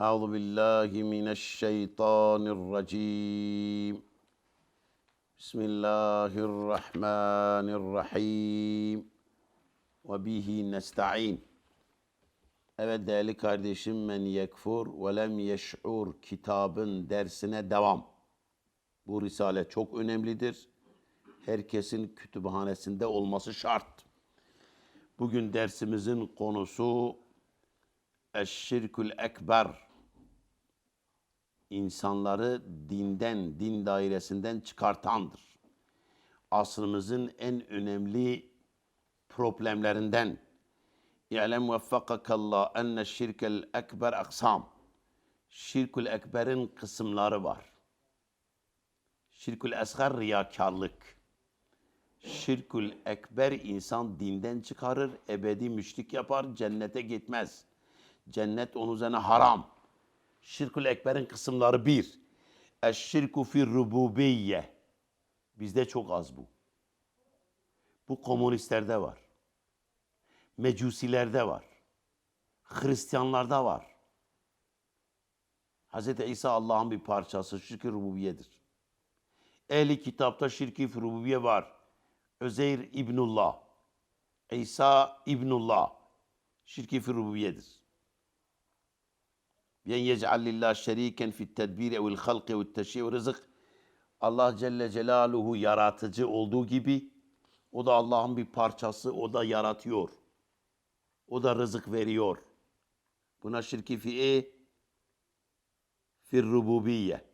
أعوذ بالله من الشيطان الرجيم بسم الله الرحمن الرحيم وبه نستعين Evet değerli kardeşim men yekfur ve lem yeş'ur kitabın dersine devam. Bu risale çok önemlidir. Herkesin kütüphanesinde olması şart. Bugün dersimizin konusu Eşşirkül Ekber. İnsanları dinden, din dairesinden çıkartandır. Asrımızın en önemli problemlerinden. İ'lem veffakakallah enne şirkel ekber aksam. Şirkül ekberin kısımları var. Şirkül esgar riyakarlık. Şirkül ekber insan dinden çıkarır, ebedi müşrik yapar, cennete gitmez. Cennet onun üzerine haram. Şirkül ekberin kısımları bir. Eşşirku fir rububiyye. Bizde çok az bu. Bu komünistlerde var. Mecusilerde var. Hristiyanlarda var. Hz. İsa Allah'ın bir parçası. Şirk-i rububiyedir. Ehli kitapta şirk-i rububiye var. Özeyr İbnullah. İsa İbnullah. Şirk-i rububiyedir. Yen yec'al lillah şeriken fit tedbir evil halqi ve teşri ve rızık. Allah Celle Celaluhu yaratıcı olduğu gibi o da Allah'ın bir parçası, o da yaratıyor. O da rızık veriyor. Buna şirki fi'i fir rububiyye.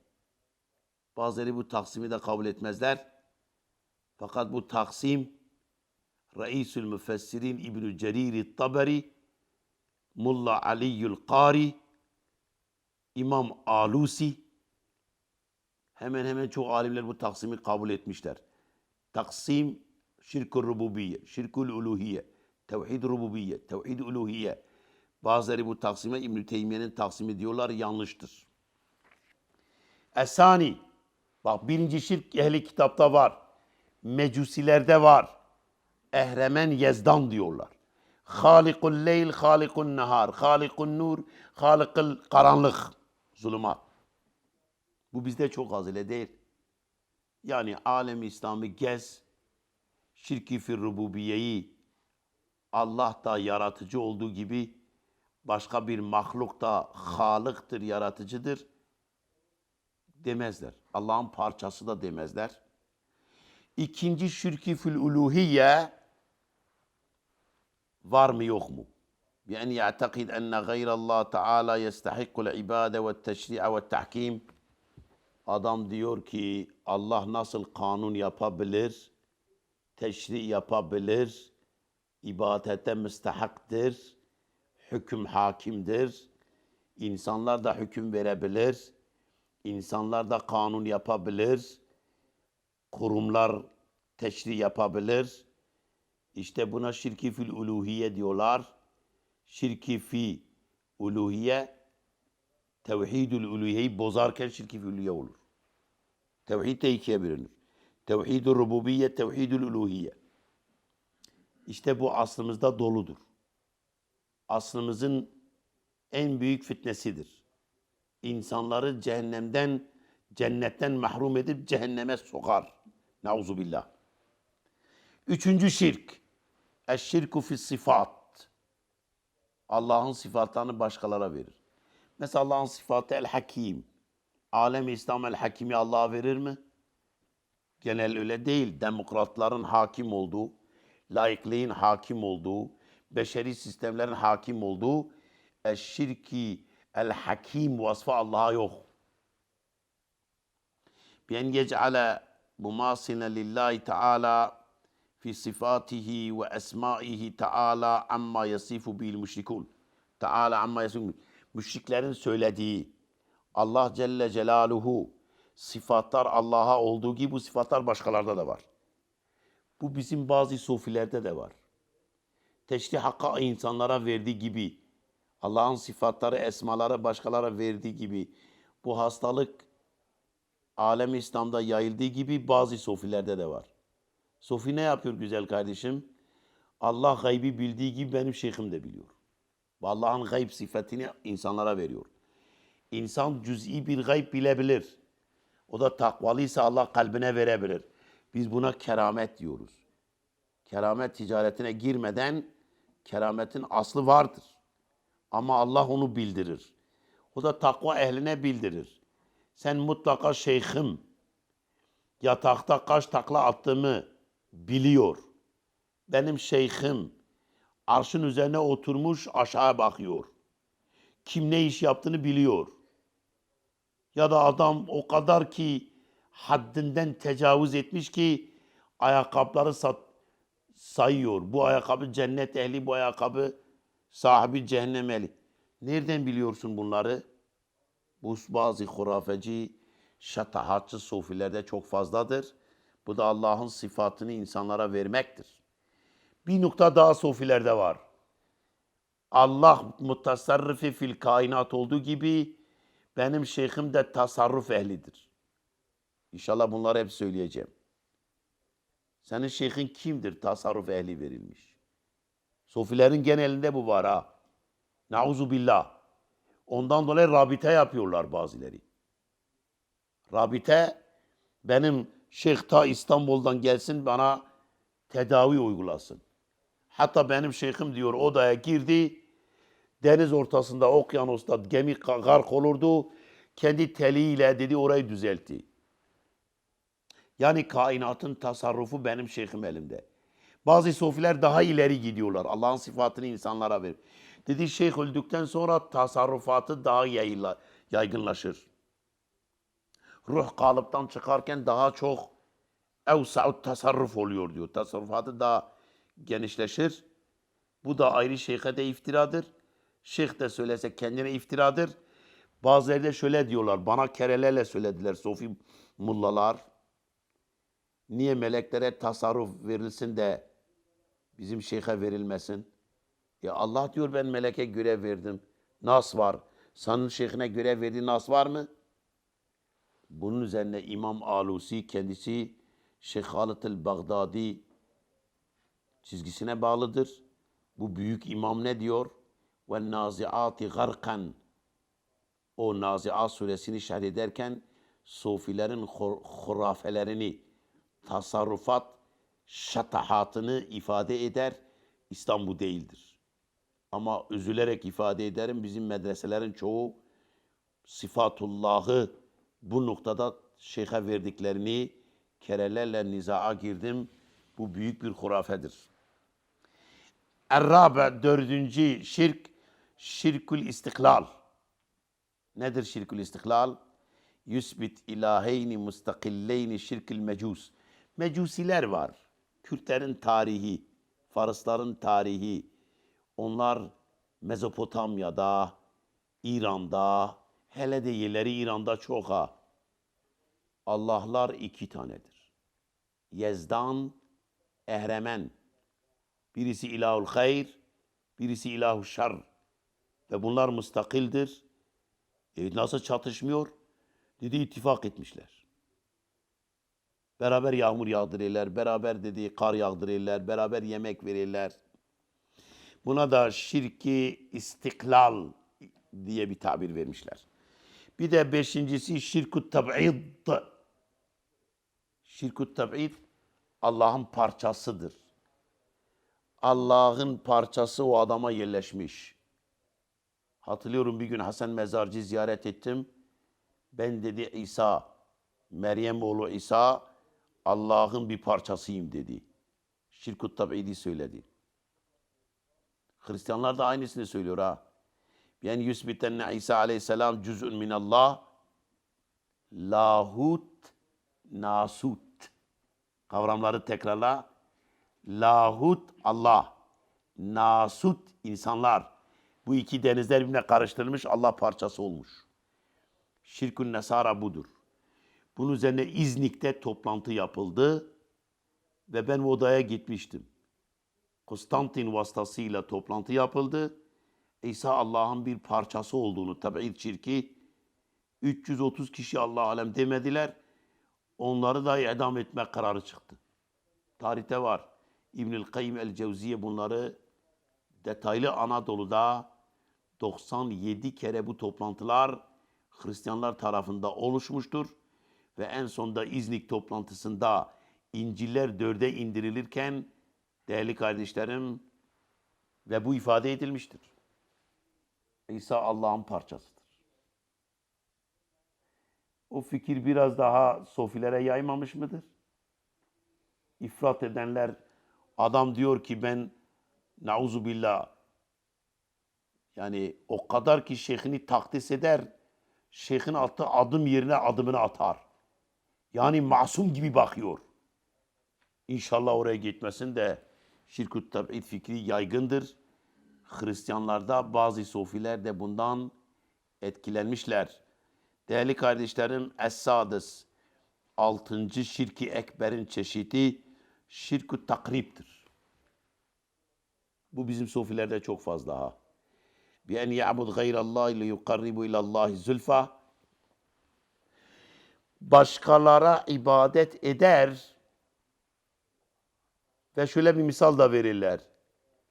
Bazıları bu taksimi de kabul etmezler. Fakat bu taksim Reisül Müfessirin İbn-i Cerir Taberi Mulla Aliyyül Kari İmam Alusi hemen hemen çoğu alimler bu taksimi kabul etmişler. Taksim şirk-ü rububiyye, şirk-ül uluhiyye, tevhid rububiyye, tevhid uluhiyye. Bazıları bu taksime İbn-i Teymiye'nin taksimi diyorlar yanlıştır. Esani, bak birinci şirk ehli kitapta var. Mecusilerde var. Ehremen Yezdan diyorlar. Halikul leyl, halikun nehar, halikun nur, halikul karanlık, zulümat. Bu bizde çok az ile değil. Yani alem İslam'ı gez, şirki fir rububiyeyi Allah da yaratıcı olduğu gibi başka bir mahluk da halıktır, yaratıcıdır demezler. Allah'ın parçası da demezler. İkinci şirki fil uluhiyye var mı yok mu? بأن يعتقد أن غير الله تعالى يستحق العبادة والتشريع والتحكيم Adam diyor ki Allah nasıl kanun yapabilir, teşri yapabilir, ibadete müstehaktır, hüküm hakimdir, insanlar da hüküm verebilir, insanlar da kanun yapabilir, kurumlar teşri yapabilir. İşte buna şirki fil uluhiye diyorlar. Şirki fi uluhiye tevhidül uluhiyeyi bozarken şirki fil uluhiye olur. Tevhid de ikiye bölünür. Tevhidül rububiyye, tevhidül uluhiye. İşte bu aslımızda doludur. Aslımızın en büyük fitnesidir. İnsanları cehennemden, cennetten mahrum edip cehenneme sokar. Nauzu billah. Üçüncü şirk. Eşşirku fi sıfat. Allah'ın sıfatlarını başkalara verir. Mesela Allah'ın sıfatı el hakim. Alem İslam el hakimi Allah'a verir mi? Genel öyle değil. Demokratların hakim olduğu, laikliğin hakim olduğu, beşeri sistemlerin hakim olduğu eşşirki el hakim vasfı Allah'a yok. Bien yec'ale mumasine lillahi teala fi sifatihi ve esmaihi teala amma yasifu bil müşrikun. Teala amma yasifu Müşriklerin söylediği Allah Celle Celaluhu sıfatlar Allah'a olduğu gibi bu sıfatlar başkalarda da var. Bu bizim bazı sufilerde de var. Teşrih hakka insanlara verdiği gibi Allah'ın sıfatları, esmaları başkalara verdiği gibi bu hastalık alem İslam'da yayıldığı gibi bazı sofilerde de var. Sofi ne yapıyor güzel kardeşim? Allah gaybi bildiği gibi benim şeyhim de biliyor. Ve Allah'ın gayb sıfatını insanlara veriyor. İnsan cüz'i bir gayb bilebilir. O da takvalıysa Allah kalbine verebilir. Biz buna keramet diyoruz. Keramet ticaretine girmeden kerametin aslı vardır. Ama Allah onu bildirir. O da takva ehline bildirir. Sen mutlaka şeyhim yatakta kaç takla attığımı biliyor. Benim şeyhim arşın üzerine oturmuş aşağı bakıyor. Kim ne iş yaptığını biliyor. Ya da adam o kadar ki haddinden tecavüz etmiş ki ayakkabıları sat, sayıyor. Bu ayakkabı cennet ehli, bu ayakkabı sahibi cehennem ehli. Nereden biliyorsun bunları? Bu bazı hurafeci, şatahatçı sufilerde çok fazladır. Bu da Allah'ın sıfatını insanlara vermektir. Bir nokta daha sufilerde var. Allah mutasarrifi fil kainat olduğu gibi benim şeyhim de tasarruf ehlidir. İnşallah bunları hep söyleyeceğim. Senin şeyhin kimdir? Tasarruf ehli verilmiş. Sofilerin genelinde bu var ha. Nauzu billah. Ondan dolayı rabite yapıyorlar bazıları. Rabite benim şeyh ta İstanbul'dan gelsin bana tedavi uygulasın. Hatta benim şeyhim diyor odaya girdi. Deniz ortasında okyanusta gemi gark olurdu. Kendi teliyle dedi orayı düzeltti. Yani kainatın tasarrufu benim şeyhim elimde. Bazı sofiler daha ileri gidiyorlar. Allah'ın sıfatını insanlara verir. Dedi şeyh öldükten sonra tasarrufatı daha yayla, yaygınlaşır. Ruh kalıptan çıkarken daha çok evsa'ut tasarruf oluyor diyor. Tasarrufatı daha genişleşir. Bu da ayrı şeyhe de iftiradır. Şeyh de söylese kendine iftiradır. Bazıları da şöyle diyorlar. Bana kerelerle söylediler Sofi mullalar. Niye meleklere tasarruf verilsin de bizim şeyhe verilmesin? Ya Allah diyor ben meleke görev verdim. Nas var. Senin şeyhine görev verdiği nas var mı? Bunun üzerine İmam Alusi kendisi Şeyh Halit el-Bagdadi çizgisine bağlıdır. Bu büyük imam ne diyor? Ve naziati garkan. O Naziat suresini şerh ederken sofilerin hur- hurafelerini, tasarrufat, şatahatını ifade eder. İslam bu değildir. Ama üzülerek ifade ederim bizim medreselerin çoğu sıfatullahı bu noktada şeyhe verdiklerini kerelerle nizaa girdim. Bu büyük bir hurafedir. Errabe dördüncü şirk, şirkül istiklal. Nedir şirkül istiklal? Yüsbit ilaheyni mustakilleyni şirkül mecus. Mecusiler var. Kürtlerin tarihi, Farsların tarihi. Onlar Mezopotamya'da, İran'da, hele de yerleri İran'da çok ha. Allahlar iki tanedir. Yezdan, Ehremen. Birisi ilahul hayr, birisi ilahul şer. Ve bunlar müstakildir. E nasıl çatışmıyor? Dedi ittifak etmişler. Beraber yağmur yağdırırlar, beraber dedi kar yağdırırlar, beraber yemek verirler. Buna da şirki istiklal diye bir tabir vermişler. Bir de beşincisi şirkut tab'id. Şirkut tab'id Allah'ın parçasıdır. Allah'ın parçası o adama yerleşmiş. Hatırlıyorum bir gün Hasan Mezarcı ziyaret ettim. Ben dedi İsa, Meryem oğlu İsa Allah'ın bir parçasıyım dedi. Şirkut tab'idi söyledi. Hristiyanlar da aynısını söylüyor ha. Yani yüsbitenne İsa aleyhisselam cüz'ün minallah lahut nasut. Kavramları tekrarla. Lahut Allah. Nasut insanlar. Bu iki denizler birbirine karıştırılmış Allah parçası olmuş. Şirkün Nesara budur. Bunun üzerine İznik'te toplantı yapıldı ve ben odaya gitmiştim. Konstantin vasıtasıyla toplantı yapıldı. İsa Allah'ın bir parçası olduğunu tabi şirki 330 kişi Allah alem demediler. Onları da idam etme kararı çıktı. Tarihte var. İbnül Kayyim el Cevziye bunları detaylı Anadolu'da 97 kere bu toplantılar Hristiyanlar tarafında oluşmuştur. Ve en sonunda İznik toplantısında İncil'ler dörde indirilirken değerli kardeşlerim ve bu ifade edilmiştir. İsa Allah'ın parçasıdır. O fikir biraz daha sofilere yaymamış mıdır? İfrat edenler adam diyor ki ben nauzu billah yani o kadar ki şeyhini takdis eder şeyhin attığı adım yerine adımını atar. Yani masum gibi bakıyor. İnşallah oraya gitmesin de şirkut tab'id fikri yaygındır. Hristiyanlarda bazı sofiler de bundan etkilenmişler. Değerli kardeşlerim, Es-Sadis, altıncı şirki ekberin çeşidi şirkü takriptir. Bu bizim sofilerde çok fazla ha. Bi en ya'bud gayrallah ile yukarribu ilallahi zülfa. Başkalara ibadet eder ve şöyle bir misal da verirler.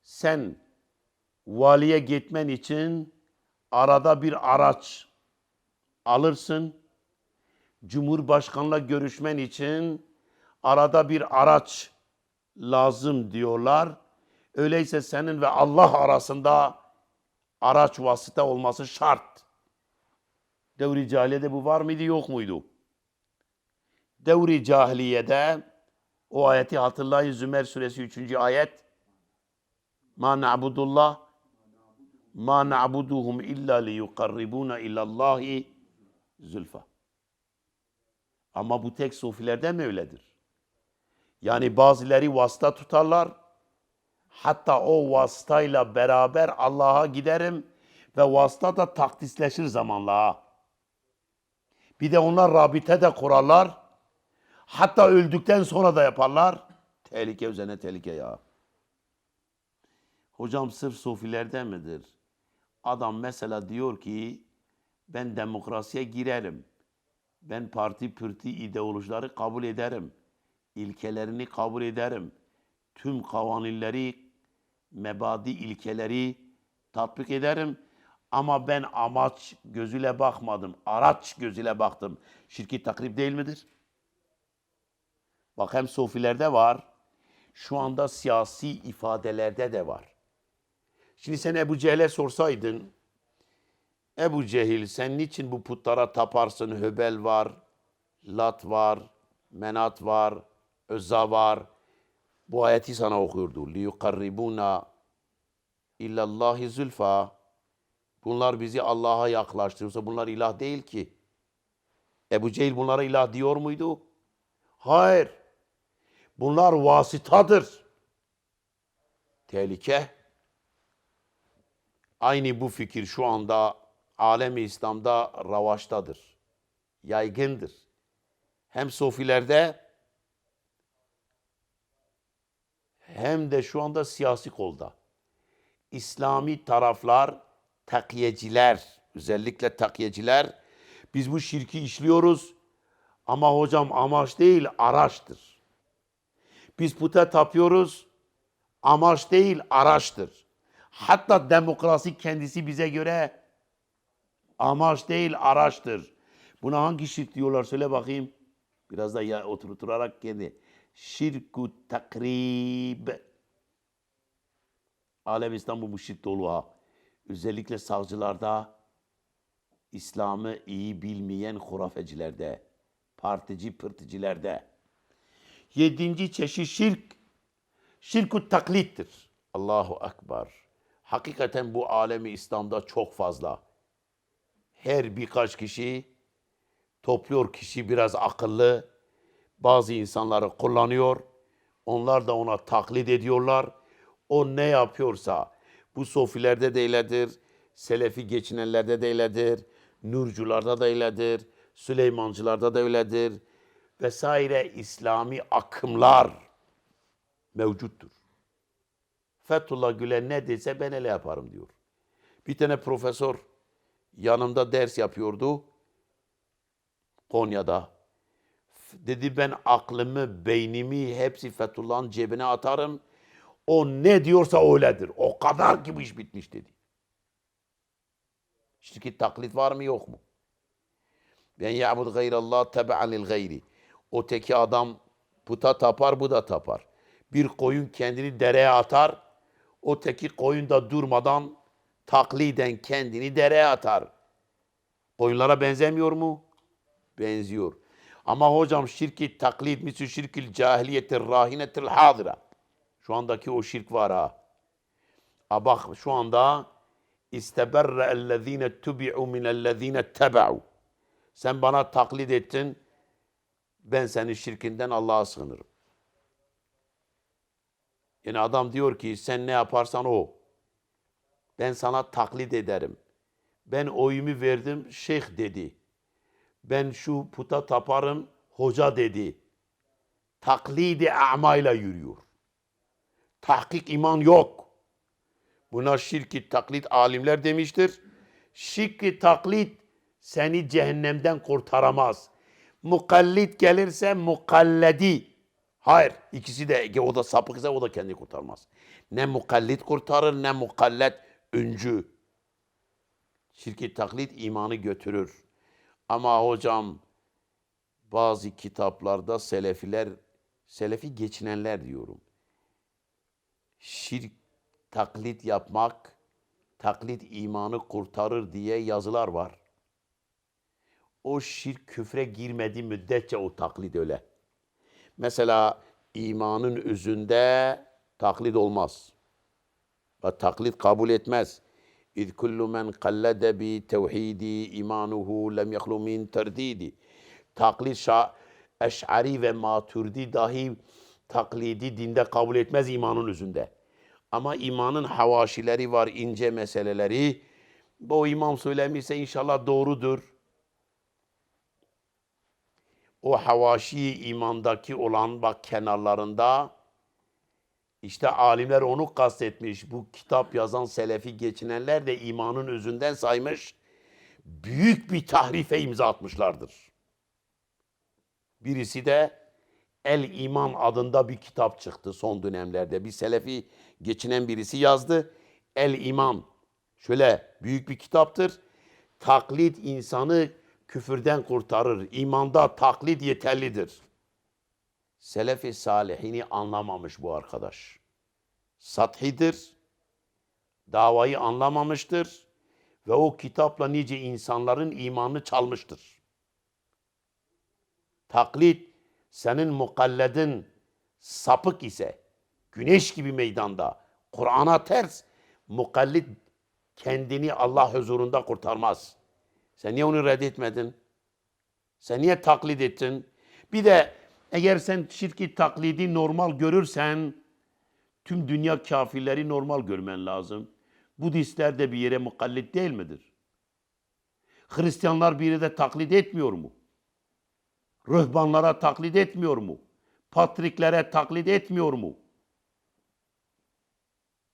Sen valiye gitmen için arada bir araç alırsın. Cumhurbaşkanla görüşmen için arada bir araç lazım diyorlar. Öyleyse senin ve Allah arasında araç vasıta olması şart. Devri cahiliyede bu var mıydı yok muydu? Devri cahiliyede o ayeti hatırlayın Zümer suresi 3. ayet. Ma na'budullah ma na'buduhum illa liyukarribuna ilallahi zülfa. Ama bu tek sufilerde mi öyledir? Yani bazıları vasıta tutarlar. Hatta o vasıtayla beraber Allah'a giderim ve vasıta da takdisleşir zamanla. Bir de onlar rabite de kurarlar. Hatta öldükten sonra da yaparlar. Tehlike üzerine tehlike ya. Hocam sırf sofilerde midir? Adam mesela diyor ki ben demokrasiye girerim. Ben parti pürti ideolojileri kabul ederim. İlkelerini kabul ederim. Tüm kavanilleri, mebadi ilkeleri tatbik ederim. Ama ben amaç gözüyle bakmadım. Araç gözüyle baktım. Şirki takrip değil midir? Bak hem sofilerde var. Şu anda siyasi ifadelerde de var. Şimdi sen Ebu Cehil'e sorsaydın, Ebu Cehil sen niçin bu putlara taparsın? Höbel var, Lat var, Menat var, Özza var. Bu ayeti sana okuyordu. لِيُقَرِّبُونَ اِلَّا اللّٰهِ zülfa. Bunlar bizi Allah'a yaklaştırırsa bunlar ilah değil ki. Ebu Cehil bunlara ilah diyor muydu? Hayır. Bunlar vasıtadır. Tehlike. Aynı bu fikir şu anda alemi İslam'da ravaştadır. Yaygındır. Hem sofilerde hem de şu anda siyasi kolda. İslami taraflar, takiyeciler, özellikle takiyeciler, biz bu şirki işliyoruz ama hocam amaç değil araçtır. Biz puta tapıyoruz, amaç değil araçtır. Hatta demokrasi kendisi bize göre amaç değil araçtır. Buna hangi şirk diyorlar söyle bakayım. Biraz da ya oturturarak kendi. Şirku takrib. Alem İstanbul bu şirk dolu ha. Özellikle savcılarda, İslam'ı iyi bilmeyen hurafecilerde, partici pırtıcilerde. Yedinci çeşit şirk, şirkut taklittir. Allahu Ekber. Hakikaten bu alemi İslam'da çok fazla. Her birkaç kişi topluyor kişi biraz akıllı. Bazı insanları kullanıyor. Onlar da ona taklit ediyorlar. O ne yapıyorsa bu sofilerde de öyledir. Selefi geçinenlerde de öyledir. Nurcularda da öyledir. Süleymancılarda da öyledir. Vesaire İslami akımlar mevcuttur. Fethullah Gülen ne dese ben öyle yaparım diyor. Bir tane profesör yanımda ders yapıyordu. Konya'da. Dedi ben aklımı, beynimi hepsi Fethullah'ın cebine atarım. O ne diyorsa öyledir. O kadar ki bu iş bitmiş dedi. Şirket taklit var mı yok mu? Ben ya'bud gayrallah tebe'an lil gayri. Öteki adam puta tapar, bu da tapar. Bir koyun kendini dereye atar. Öteki koyun da durmadan takliden kendini dereye atar. Koyunlara benzemiyor mu? Benziyor. Ama hocam şirki taklit misü şirkil cahiliyetir rahinetil hadira. Şu andaki o şirk var ha. A bak şu anda isteberre ellezine tubi'u minellezine tebe'u. Sen bana taklit ettin. Ben senin şirkinden Allah'a sığınırım. Yani adam diyor ki sen ne yaparsan o. Ben sana taklit ederim. Ben oyumu verdim şeyh dedi. Ben şu puta taparım hoca dedi. Taklidi a'mayla yürüyor. Tahkik iman yok. Buna şirki taklit alimler demiştir. Şirki taklit seni cehennemden kurtaramaz. Mukallit gelirse mukalledi. Hayır ikisi de o da sapık ise o da kendini kurtarmaz. Ne mukallit kurtarır ne mukallet öncü. Şirki taklit imanı götürür. Ama hocam bazı kitaplarda selefiler, selefi geçinenler diyorum. Şirk taklit yapmak, taklit imanı kurtarır diye yazılar var. O şirk küfre girmediği müddetçe o taklit öyle. Mesela imanın özünde taklit olmaz. Ve taklit kabul etmez. İz kullu men kallede bi tevhidi imanuhu lem yahlu min terdidi. Taklit şa eş'ari ve maturdi dahi taklidi dinde kabul etmez imanın özünde. Ama imanın havaşileri var, ince meseleleri. Bu imam söylemişse inşallah doğrudur. O havaşi imandaki olan bak kenarlarında işte alimler onu kastetmiş. Bu kitap yazan selefi geçinenler de imanın özünden saymış. Büyük bir tahrife imza atmışlardır. Birisi de El İman adında bir kitap çıktı son dönemlerde. Bir selefi geçinen birisi yazdı. El İman. Şöyle büyük bir kitaptır. Taklit insanı küfürden kurtarır. İmanda taklit yeterlidir. Selefi salihini anlamamış bu arkadaş. Sathidir. Davayı anlamamıştır. Ve o kitapla nice insanların imanını çalmıştır. Taklit senin mukalledin sapık ise güneş gibi meydanda Kur'an'a ters mukallit kendini Allah huzurunda kurtarmaz. Sen niye onu reddetmedin? Sen niye taklit ettin? Bir de eğer sen şirki taklidi normal görürsen tüm dünya kafirleri normal görmen lazım. Budistler de bir yere mukallit değil midir? Hristiyanlar bir yere de taklit etmiyor mu? Rıhbanlara taklit etmiyor mu? Patriklere taklit etmiyor mu?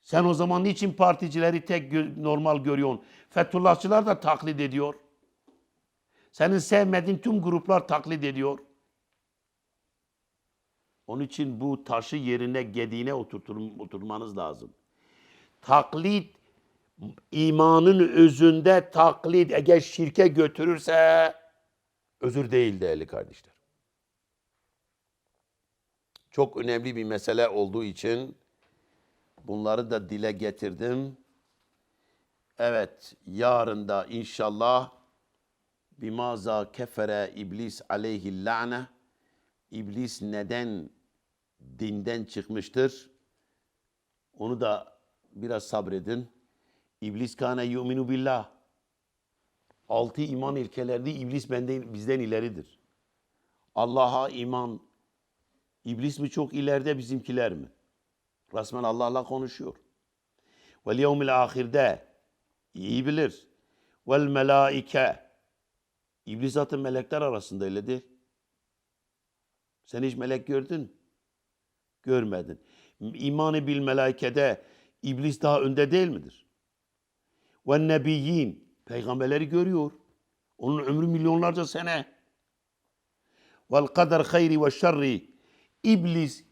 Sen o zaman niçin particileri tek normal görüyorsun? Fethullahçılar da taklit ediyor. Senin sevmediğin tüm gruplar taklit ediyor. Onun için bu taşı yerine gediğine oturtur, oturmanız lazım. Taklit imanın özünde taklit eğer şirke götürürse özür değil değerli kardeşler. Çok önemli bir mesele olduğu için bunları da dile getirdim. Evet, yarın da inşallah bimaza kefere iblis aleyhi la'ne iblis neden dinden çıkmıştır? Onu da biraz sabredin. İblis kâne yu'minu billah. Altı iman ilkelerinde iblis benden, bizden ileridir. Allah'a iman. İblis mi çok ileride bizimkiler mi? Resmen Allah'la konuşuyor. Vel yevmil ahirde iyi bilir. Vel melaike. İblis zaten melekler arasında öyledir. Sen hiç melek gördün? Görmedin. İmanı bil melaikede iblis daha önde değil midir? Ve nebiyyin. Peygamberleri görüyor. Onun ömrü milyonlarca sene. Vel kader hayri ve şerri. İblis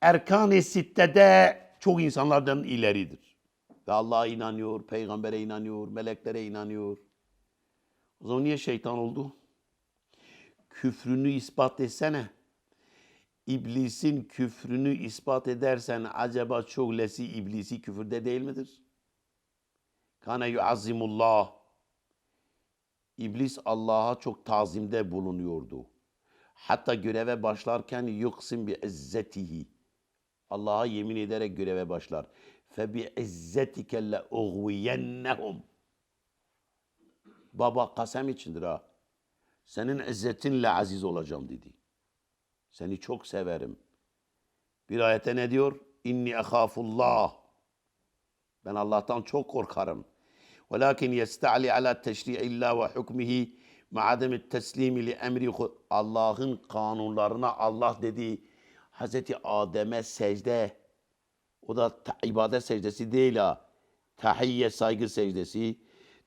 erkan-ı sittede çok insanlardan ileridir. Ve Allah'a inanıyor, peygambere inanıyor, meleklere inanıyor. O zaman niye şeytan oldu? Küfrünü ispat etsene. İblisin küfrünü ispat edersen acaba çoğlesi iblisi küfürde değil midir? Kana yuazzimullah. İblis Allah'a çok tazimde bulunuyordu. Hatta göreve başlarken yuksim bi izzetihi. Allah'a yemin ederek göreve başlar. Fe bi izzetike le. Baba kasem içindir ha. Senin izzetinle aziz olacağım dedi. Seni çok severim. Bir ayette ne diyor? İnni ehafullah. Ben Allah'tan çok korkarım. Velakin yesta'li ala teşri'illah ve hukmihi ma'ademi teslimi li emri Allah'ın kanunlarına Allah dedi. Hazreti Adem'e secde. O da ibadet secdesi değil ha. Tahiyye saygı secdesi.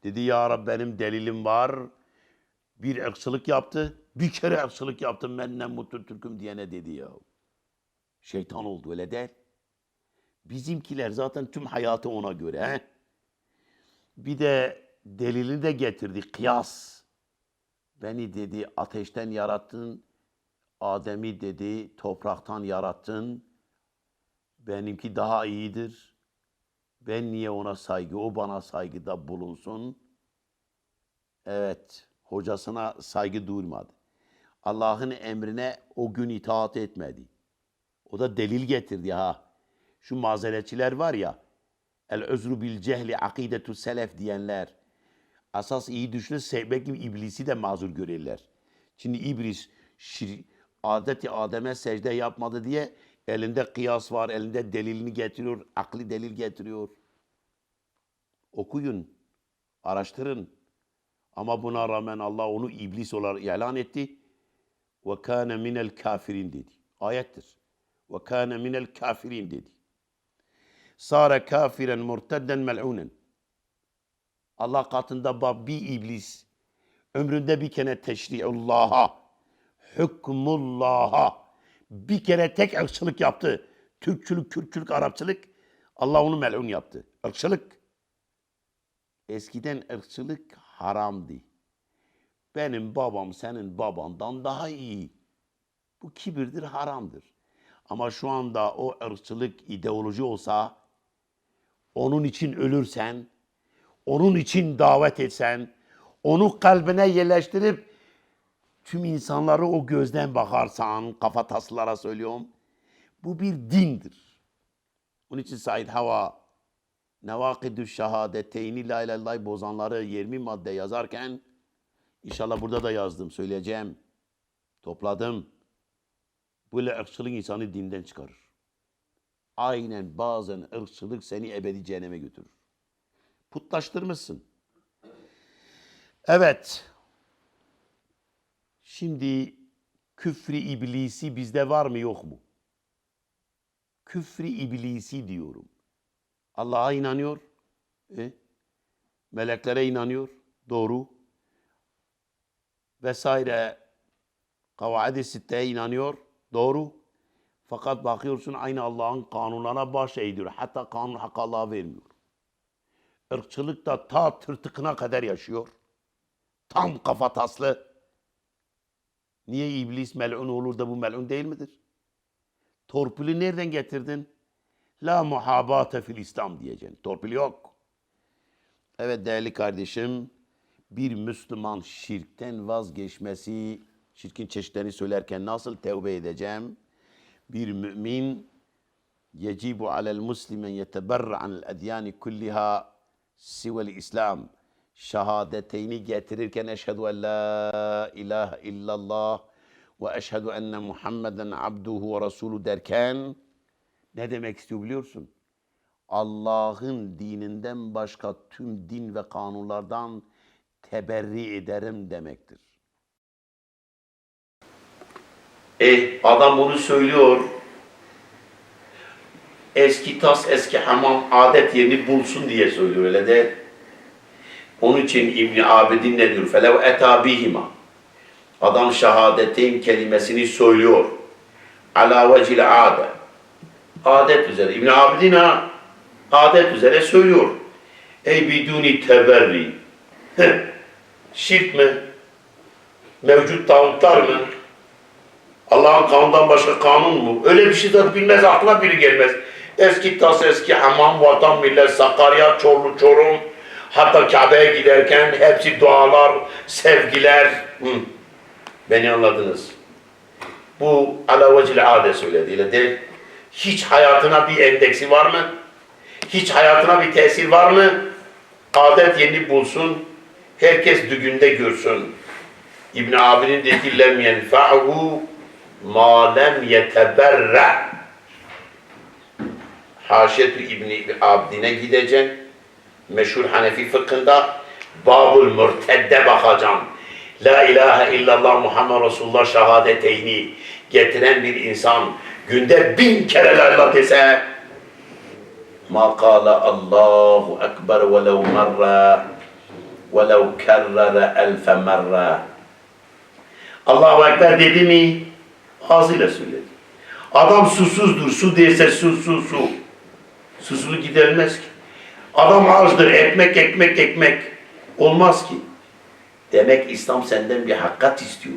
Dedi ya Rab benim delilim var. Bir ırkçılık yaptı. Bir kere ırkçılık yaptım benden mutlu Türk'üm diyene dedi ya. Şeytan oldu öyle değil. Bizimkiler zaten tüm hayatı ona göre. He? Bir de delilini de getirdi. Kıyas. Beni dedi ateşten yarattın. Adem'i dedi topraktan yarattın. Benimki daha iyidir. Ben niye ona saygı, o bana saygıda bulunsun? Evet, hocasına saygı duymadı. Allah'ın emrine o gün itaat etmedi. O da delil getirdi ha. Şu mazeretçiler var ya, el özrü bil cehli akidetu selef diyenler. Asas iyi düşünün, belki iblisi de mazur görürler. Şimdi iblis şir, adeti Adem'e secde yapmadı diye elinde kıyas var, elinde delilini getiriyor, akli delil getiriyor. Okuyun, araştırın. Ama buna rağmen Allah onu iblis olarak ilan etti. Ve kâne minel kafirin dedi. Ayettir. Ve kâne minel kafirin dedi. Sâre kafiren murtedden mel'unen. Allah katında bab bir iblis ömründe bir kere teşri'ullah'a, hükmullah'a bir kere tek ırkçılık yaptı. Türkçülük, Kürtçülük, Arapçılık Allah onu mel'un yaptı. Irkçılık. Eskiden ırkçılık haramdı. Benim babam senin babandan daha iyi. Bu kibirdir, haramdır. Ama şu anda o ırkçılık ideoloji olsa, onun için ölürsen, onun için davet etsen, onu kalbine yerleştirip tüm insanları o gözden bakarsan, kafa taslara söylüyorum, bu bir dindir. Onun için Said Hava Nevakidü şehadeteyni la ilahe bozanları 20 madde yazarken inşallah burada da yazdım söyleyeceğim. Topladım. Böyle ırkçılık insanı dinden çıkarır. Aynen bazen ırkçılık seni ebedi cehenneme götürür. Putlaştırmışsın. Evet. Şimdi küfri iblisi bizde var mı yok mu? Küfri iblisi diyorum. Allah'a inanıyor. E? Meleklere inanıyor. Doğru. Vesaire. Kavaid-i Sitte'ye inanıyor. Doğru. Fakat bakıyorsun aynı Allah'ın kanunlarına baş eğdiriyor. Hatta kanun hakkı Allah'a vermiyor. Irkçılık da ta tırtıkına kadar yaşıyor. Tam kafa taslı. Niye iblis mel'un olur da bu mel'un değil midir? Torpili nereden getirdin? La muhabate fil İslam diyeceksin. Torpil yok. Evet değerli kardeşim, bir Müslüman şirkten vazgeçmesi, şirkin çeşitlerini söylerken nasıl tevbe edeceğim? Bir mümin yecibu alel muslimen yeteberra anil edyani kulliha sivel İslam. Şehadeteyni getirirken eşhedü en la ilahe illallah ve eşhedü enne Muhammeden abduhu ve resulü derken ne demek istiyor biliyorsun? Allah'ın dininden başka tüm din ve kanunlardan teberri ederim demektir. E adam bunu söylüyor. Eski tas, eski hamam adet yerini bulsun diye söylüyor öyle de. Onun için İbn Abidin ne diyor? Felev eta bihima. Adam şehadetin kelimesini söylüyor. Ala vecil ade. Adet üzere. İbn Abidin ha adet üzere söylüyor. Ey biduni teberri. Şirk mi? Mevcut tağutlar mı? Allah'ın kanundan başka kanun mu? Öyle bir şey de bilmez aklına biri gelmez. Eski tas, eski hamam, vatan, millet, Sakarya, Çorlu, Çorum. Hatta Kabe'ye giderken hepsi dualar, sevgiler. Hı. Beni anladınız. Bu ala vecil ade söylediğiyle değil. Hiç hayatına bir endeksi var mı? Hiç hayatına bir tesir var mı? Adet yeni bulsun. Herkes düğünde görsün. İbn abinin dediği lem yenfa'hu ma lem yeteberra. Haşiyetü İbni Abdin'e gideceksin. Meşhur Hanefi fıkhında Babul Mürtedde bakacaksın. La ilahe illallah Muhammed Resulullah şehadeteyni getiren bir insan günde bin kere la ilahe dese ma kâle Allahu Ekber velev merre velev kerrere elfe merre Allahu Ekber dedi mi ağzıyla söyledi. Adam susuzdur. Su dese su su su. Susuzluk giderilmez ki. Adam açdır. Ekmek ekmek ekmek. Olmaz ki. Demek İslam senden bir hakikat istiyor.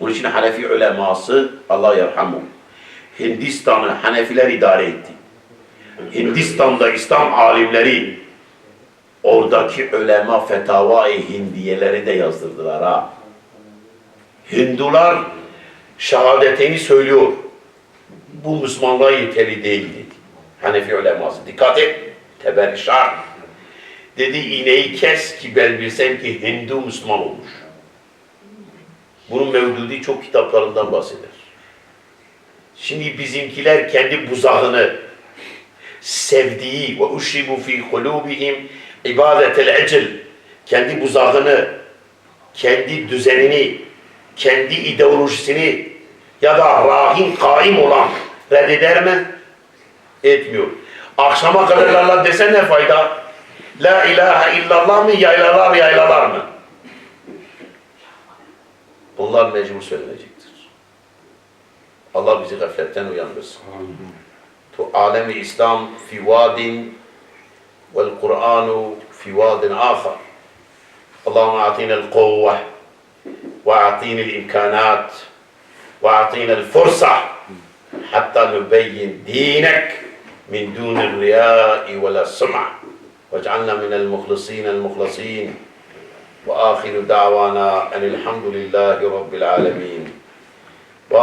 Onun için Hanefi uleması Allah yarhamu. Hindistan'ı Hanefiler idare etti. Hindistan'da İslam alimleri oradaki ulema fetavai hindiyeleri de yazdırdılar ha. Hindular şehadetini söylüyor. Bu Müslümanlığa yeterli değil dedi. Hanefi uleması. Dikkat et. Teberişar. Dedi iğneyi kes ki ben bilsem ki Hindu Müslüman olmuş. Bunun Mevdudi çok kitaplarından bahseder. Şimdi bizimkiler kendi buzağını sevdiği ve uşribu fi kulubihim ibadetel ecel kendi buzağını kendi düzenini kendi ideolojisini ya da rahin kaim olan reddeder mi? Etmiyor. Akşama kadar Allah dese ne fayda? La ilahe illallah mı yaylalar yaylalar mı? Bunlar mecbur söylenecektir. Allah bizi gafletten uyandırsın. Tu alemi İslam fi vadin vel Kur'anu fi vadin ahar. Allahümme atina el-kuvve ve atina el-imkanat ve atina el-fursa hatta nübeyyin dinek duni riyai ve la sum'a. واجعلنا من المخلصين المخلصين وآخر دعوانا أن الحمد لله رب العالمين